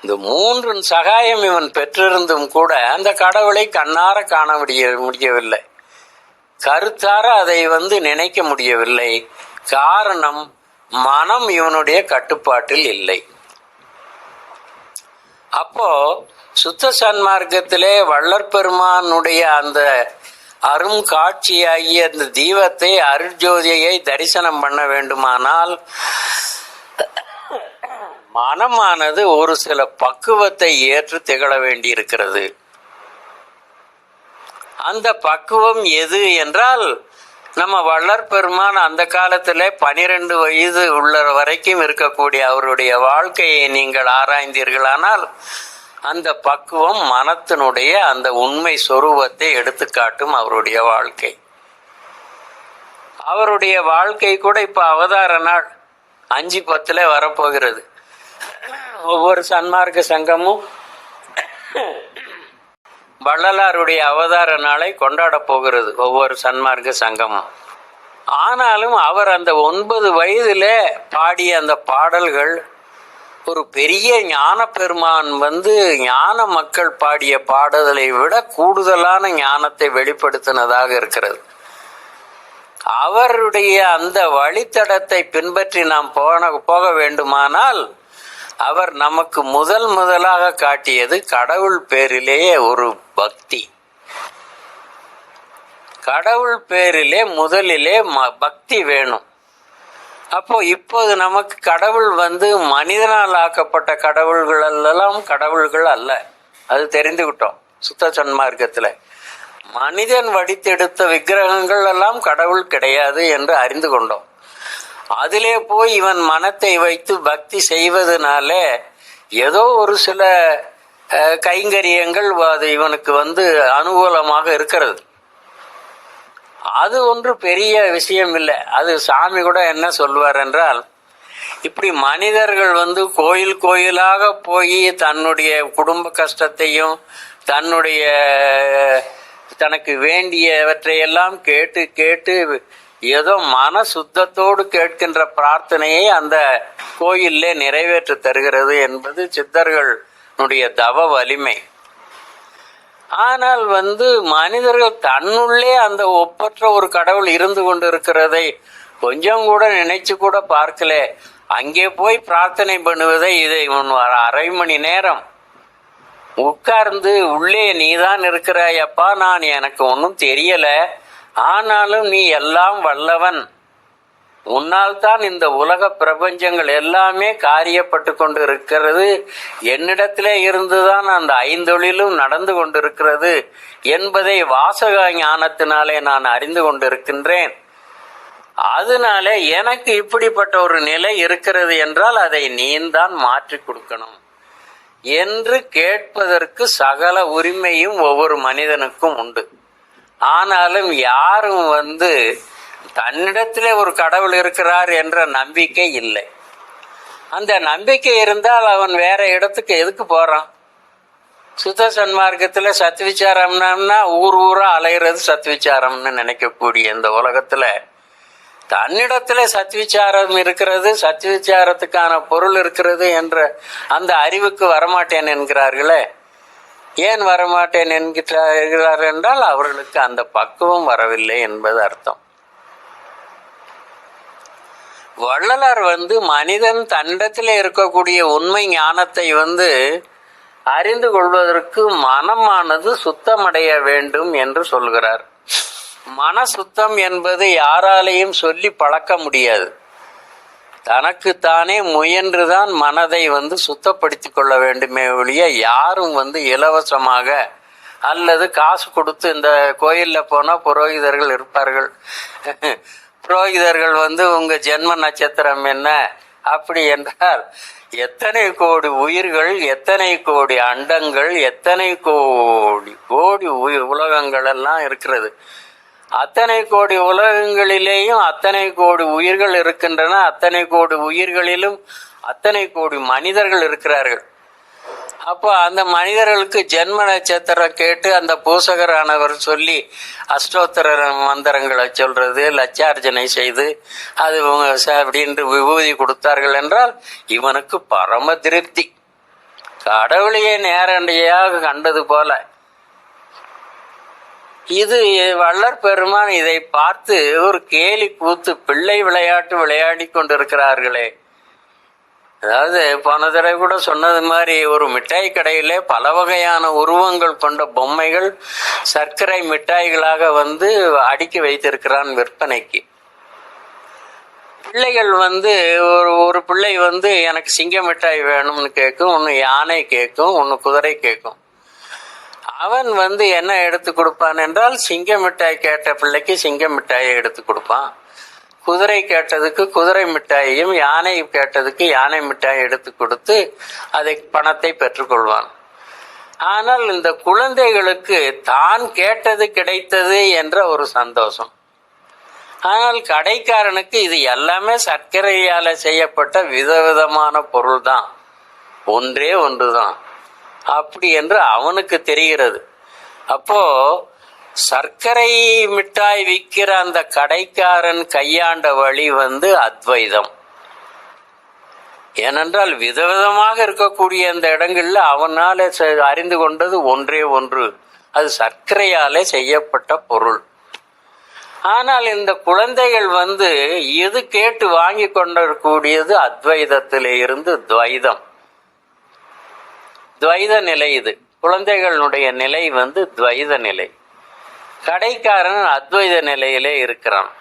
இந்த மூன்று சகாயம் இவன் பெற்றிருந்தும் கூட அந்த கடவுளை கண்ணார காண முடிய முடியவில்லை. கருத்தார அதை வந்து நினைக்க முடியவில்லை. காரணம் மனம் இவனுடைய கட்டுப்பாட்டில் இல்லை. அப்போ சுத்த சன்மார்க்கத்திலே வள்ளற் பெருமானுடைய அந்த அரும் காட்சியாகிய அந்த தீபத்தை அருட்ஜோதியை தரிசனம் பண்ண வேண்டுமானால் மனமானது ஒரு சில பக்குவத்தை ஏற்று திகழ வேண்டியிருக்கிறது. அந்த பக்குவம் எது என்றால் நம்ம வள்ளற் பெருமான் அந்த காலத்தில் பனிரெண்டு வயது உள்ள வரைக்கும் இருக்கக்கூடிய அவருடைய வாழ்க்கையை நீங்கள் ஆராய்ந்தீர்களானால் அந்த பக்குவம் மனத்தினுடைய அந்த உண்மை சொரூபத்தை எடுத்துக்காட்டும் அவருடைய வாழ்க்கை. அவருடைய வாழ்க்கை கூட இப்போ அவதார நாள் அஞ்சு பத்தில் வரப்போகிறது. ஒவ்வொரு சன்மார்க்க சங்கமும் வள்ளலாருடைய அவதார நாளை கொண்டாட போகிறது ஒவ்வொரு சன்மார்க்க சங்கமும். ஆனாலும் அவர் அந்த ஒன்பது வயதில் பாடிய அந்த பாடல்கள் ஒரு பெரிய ஞான பெருமான் வந்து ஞான மக்கள் பாடிய பாடல்களை விட கூடுதலான ஞானத்தை வெளிப்படுத்தினதாக இருக்கிறது. அவருடைய அந்த வழித்தடத்தை பின்பற்றி நாம் போன போக வேண்டுமானால் அவர் நமக்கு முதல் முதலாக காட்டியது கடவுள் பேரிலேயே ஒரு பக்தி. கடவுள் பேரிலே முதலிலே ம- பக்தி வேணும். அப்போ இப்போது நமக்கு கடவுள் வந்து மனிதனால் ஆக்கப்பட்ட கடவுள்கள் எல்லாம் கடவுள்கள் அல்ல. அது தெரிந்துகிட்டோம். சுத்த சன்மார்க்கத்தில். மனிதன் வடித்தெடுத்த விக்கிரகங்கள் எல்லாம் கடவுள் கிடையாது என்று அறிந்து கொண்டோம். அதிலே போய் இவன் மனத்தை வைத்து பக்தி செய்வதனால ஏதோ ஒரு சில கைங்கரியங்கள் அது இவனுக்கு வந்து அனுகூலமாக இருக்கிறது. அது ஒன்று பெரிய விஷயம் இல்லை. அது சாமி கூட என்ன சொல்வார் என்றால் இப்படி மனிதர்கள் வந்து கோயில் கோயிலாக போய் தன்னுடைய குடும்ப கஷ்டத்தையும் தன்னுடைய தனக்கு வேண்டியவற்றையெல்லாம் கேட்டு கேட்டு ஏதோ மன சுத்தத்தோடு கேட்கின்ற பிரார்த்தனையை அந்த கோயிலே நிறைவேற்ற தருகிறது என்பது சித்தர்களுடைய தவ வலிமை. ஆனால் வந்து மனிதர்கள் தன்னுள்ளே அந்த ஒப்பற்ற ஒரு கடவுள் இருந்து கொண்டிருக்கிறதை கொஞ்சம் கூட நினைச்சு கூட பார்க்கல. அங்கே போய் பிரார்த்தனை பண்ணுவதை இதை இவன் அரை மணி நேரம். உட்கார்ந்து உள்ளே நீதான் இருக்கிறாயப்பா நான் எனக்கு ஒன்றும் தெரியலை. ஆனாலும் நீ எல்லாம் வல்லவன். உன்னால் தான் இந்த உலக பிரபஞ்சங்கள் எல்லாமே காரியப்பட்டு கொண்டு இருக்கிறது என்னிடத்திலே இருந்துதான் அந்த ஐந்தொழிலும் நடந்து கொண்டிருக்கிறது என்பதை வாசக ஞானத்தினாலே நான் அறிந்து கொண்டிருக்கின்றேன். அதனால எனக்கு இப்படிப்பட்ட ஒரு நிலை இருக்கிறது என்றால் அதை நீந்தான் மாற்றி கொடுக்கணும் என்று கேட்பதற்கு சகல உரிமையும் ஒவ்வொரு மனிதனுக்கும் உண்டு. ஆனாலும் யாரும் வந்து தன்னிடத்திலே ஒரு கடவுள் இருக்கிறார் என்ற நம்பிக்கை இல்லை. அந்த நம்பிக்கை இருந்தால் அவன் வேற இடத்துக்கு எதுக்கு போறான்? சுத்த சன்மார்க்கத்தில் சத்விச்சாரம்னா ஊர் ஊரா அலையிறது சத்விச்சாரம்னு நினைக்கக்கூடிய இந்த உலகத்துல தன்னிடத்துல சத்விச்சாரம் இருக்கிறது சத்விச்சாரத்துக்கான பொருள் இருக்கிறது என்ற அந்த அறிவுக்கு வரமாட்டேன் என்கிறார்களே. ஏன் வரமாட்டேன் என்கிறார் என்றால் அவர்களுக்கு அந்த பக்குவம் வரவில்லை என்பது அர்த்தம். வள்ளலார் வந்து மனிதன் தண்டத்தில் இருக்கக்கூடிய உண்மை ஞானத்தை வந்து அறிந்து கொள்வதற்கு மனமானது சுத்தமடைய வேண்டும் என்று சொல்கிறார். மன சுத்தம் என்பது யாராலையும் சொல்லி பழக்க முடியாது. தனக்குத்தானே முயன்றுதான் மனதை வந்து சுத்தப்படுத்தி கொள்ள வேண்டுமே ஒழிய யாரும் வந்து இலவசமாக அல்லது காசு கொடுத்து இந்த கோயிலில் போனால் புரோகிதர்கள் இருப்பார்கள். புரோகிதர்கள் வந்து உங்கள் ஜென்ம நட்சத்திரம் என்ன? அப்படி என்றால் எத்தனை கோடி உயிர்கள் எத்தனை கோடி அண்டங்கள் எத்தனை கோடி கோடி உலகங்கள் எல்லாம் இருக்கிறது. அத்தனை கோடி உலகங்களிலேயும் அத்தனை கோடி உயிர்கள் இருக்கின்றன. அத்தனை கோடி உயிர்களிலும் அத்தனை கோடி மனிதர்கள் இருக்கிறார்கள். அப்போ அந்த மனிதர்களுக்கு ஜென்ம நட்சத்திரம் கேட்டு அந்த பூசகரானவர் சொல்லி அஷ்டோத்தர மந்திரங்களை சொல்றது லட்சார்ஜனை செய்து அது இவங்க அப்படின்ட்டு விபூதி கொடுத்தார்கள் என்றால் இவனுக்கு பரம திருப்தி. கடவுளையே நேரடியாக கண்டது போல. இது வள்ளற் பெருமான் இதை பார்த்து ஒரு கேலி கூத்து பிள்ளை விளையாட்டு விளையாடி கொண்டிருக்கிறார்களே. அதாவது போன தடவை கூட சொன்னது மாதிரி ஒரு மிட்டாய் கடையில பல வகையான உருவங்கள் கொண்ட பொம்மைகள் சர்க்கரை மிட்டாய்களாக வந்து அடுக்கி வைத்திருக்கிறான் விற்பனைக்கு. பிள்ளைகள் வந்து ஒரு ஒரு பிள்ளை வந்து எனக்கு சிங்க மிட்டாய் வேணும்னு கேட்கும் ஒன்று யானை கேட்கும் ஒன்று குதிரை கேட்கும் அவன் வந்து என்ன எடுத்து கொடுப்பான் என்றால் சிங்க மிட்டாய் கேட்ட பிள்ளைக்கு சிங்க மிட்டாயை எடுத்து கொடுப்பான். குதிரை கேட்டதுக்கு குதிரை மிட்டாயையும் யானை கேட்டதுக்கு யானை மிட்டாயை எடுத்து கொடுத்து அதை பணத்தை பெற்றுக்கொள்வான் ஆனால் இந்த குழந்தைகளுக்கு தான் கேட்டது கிடைத்தது என்ற ஒரு சந்தோஷம். ஆனால் கடைக்காரனுக்கு இது எல்லாமே சர்க்கரையால செய்யப்பட்ட விதவிதமான பொருள் தான் ஒன்றே தான் அப்படி என்று அவனுக்கு தெரிகிறது. அப்போ சர்க்கரை மிட்டாய் விற்கிற அந்த கடைக்காரன் கையாண்ட வழி வந்து அத்வைதம். ஏனென்றால் விதவிதமாக இருக்கக்கூடிய அந்த இடங்கள்ல அவனால் அறிந்து கொண்டது ஒன்றே ஒன்று. அது சர்க்கரையாலே செய்யப்பட்ட பொருள். ஆனால் இந்த குழந்தைகள் வந்து எது கேட்டு வாங்கி கொண்டிருக்கூடியது அத்வைதத்திலே இருந்து துவைதம். துவைத நிலை இது. குழந்தைகளுடைய நிலை வந்து துவைத நிலை. கடைக்காரன் அத்வைத நிலையிலே இருக்கிறான்.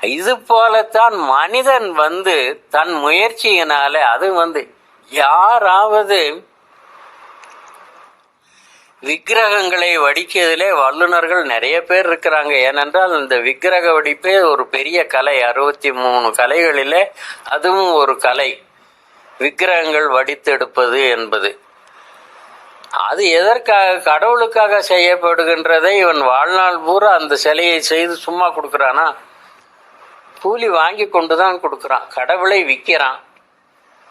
இது போலத்தான் மனிதன் வந்து தன் முயற்சியினால அது வந்து யாராவது விக்கிரகங்களை வடிக்கிறதுலே வல்லுநர்கள் நிறைய பேர் இருக்கிறாங்க. ஏனென்றால் இந்த விக்கிரக வடிப்பே ஒரு பெரிய கலை. அறுபத்தி மூணு கலைகளிலே அதுவும் ஒரு கலை. விக்கிரகங்கள் வடித்தெடுப்பது என்பது. அது எதற்காக கடவுளுக்காக செய்யப்படுகின்றதை இவன் வாழ்நாள் பூரா அந்த சிலையை செய்து சும்மா கொடுக்குறானா? கூலி வாங்கி கொண்டு தான் கொடுக்குறான். கடவுளை விற்கிறான்.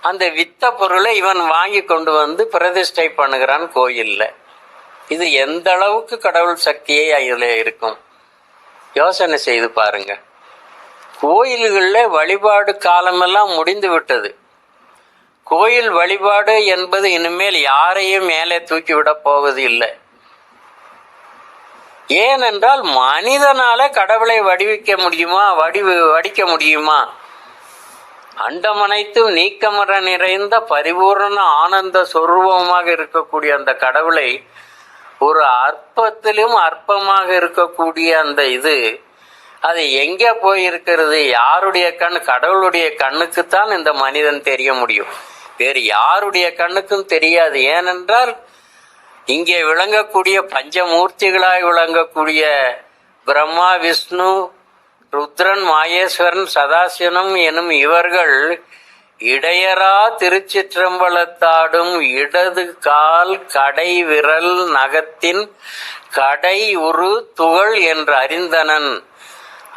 அந்த வித்த பொருளை இவன் வாங்கி கொண்டு வந்து பிரதிஷ்டை பண்ணுகிறான் கோயிலில். இது எந்த அளவுக்கு கடவுள் சக்தியே அதில் இருக்கும்? யோசனை செய்து பாருங்க. கோயில்களில் வழிபாடு காலமெல்லாம் முடிந்து விட்டது. கோயில் வழிபாடு என்பது இனிமேல் யாரையும் மேலே தூக்கிவிடப் போவது இல்லை. ஏனென்றால் மனிதனால கடவுளை வடிவிக்க முடியுமா? வடிவு வடிக்க முடியுமா? அண்டமனைத்தும் நீக்கமர நிறைந்த பரிபூரண ஆனந்த சொரூபமாக இருக்கக்கூடிய அந்த கடவுளை ஒரு அற்பத்திலும் அற்பமாக இருக்கக்கூடிய அந்த இது அது எங்கே போயிருக்கிறது? யாருடைய கண்? கடவுளுடைய கண்ணுக்குத்தான் இந்த மனிதன் தெரிய முடியும். வேறு யாருடைய கண்ணுக்கும் தெரியாது. ஏனென்றால் இங்கே விளங்கக்கூடிய பஞ்சமூர்த்திகளாய் விளங்கக்கூடிய பிரம்மா விஷ்ணு ருத்ரன் மாயேஸ்வரன் சதாசிவனம் எனும் இவர்கள் இடையரா திருச்சிற்றம்பலத்தாடும் இடது கால் கடை விரல் நகத்தின் கடை உரு துகள் என்று அறிந்தனன்.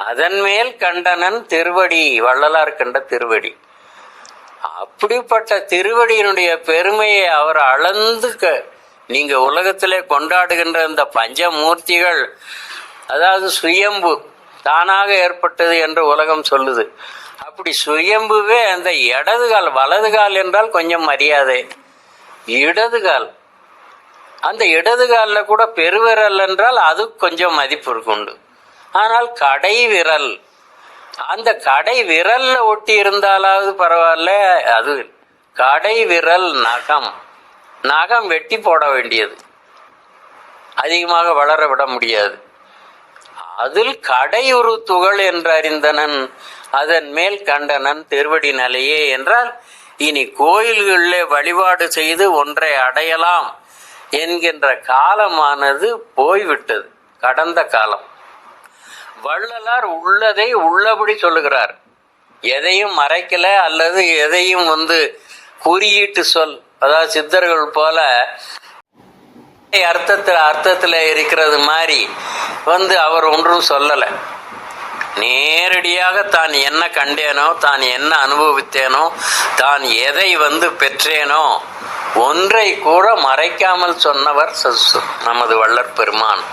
அதன் மேல் கண்டனன் திருவடி வள்ளலார் கண்ட திருவடி. அப்படிப்பட்ட திருவடியினுடைய பெருமையை அவர் அளந்து நீங்க உலகத்திலே கொண்டாடுகின்ற இந்த பஞ்சமூர்த்திகள் அதாவது சுயம்பு தானாக ஏற்பட்டது என்று உலகம் சொல்லுது. அப்படி சுயம்புவே அந்த இடது கால் வலது கால் என்றால் கொஞ்சம் மரியாதை. இடது கால். அந்த இடது காலில் கூட பெருவிரல் என்றால் அது கொஞ்சம் மதிப்பு இருக்குண்டு. ஆனால் கடை விரல் அந்த கடை விரல்ல ஒட்டி இருந்தாலாவது பரவாயில்ல அது கடை விரல் நகம். நகம் வெட்டி போட வேண்டியது. அதிகமாக வளர விட முடியாது. அதில் கடையுறு துகள் என்று அறிந்தனன் அதன் மேல் கண்டனன் திருவடி நிலையே என்றால் இனி கோயில்களிலே வழிபாடு செய்து ஒன்றை அடையலாம் என்கின்ற காலமானது போய்விட்டது. கடந்த காலம். வள்ளலார் உள்ளதை உள்ளபடி சொல்லுகிறார். எதையும் மறைக்கல அல்லது எதையும் வந்து குறியீட்டு சொல் அதாவது சித்தர்கள் போல அர்த்தத்தில் அர்த்தத்தில் இருக்கிறது மாதிரி வந்து அவர் ஒன்றும் சொல்லலை. நேரடியாக தான் என்ன கண்டேனோ தான் என்ன அனுபவித்தேனோ தான் எதை வந்து பெற்றேனோ ஒன்றை கூட மறைக்காமல் சொன்னவர் நமது வள்ளற் பெருமான்.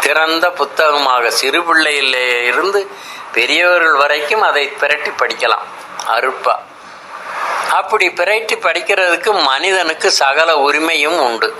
திறந்த புத்தகமாக சிறு பிள்ளையிலே இருந்து பெரியவர்கள் வரைக்கும் அதை பிரட்டி படிக்கலாம். அருப்பா. அப்படி பிரட்டி படிக்கிறதுக்கு மனிதனுக்கு சகல உரிமையும் உண்டு.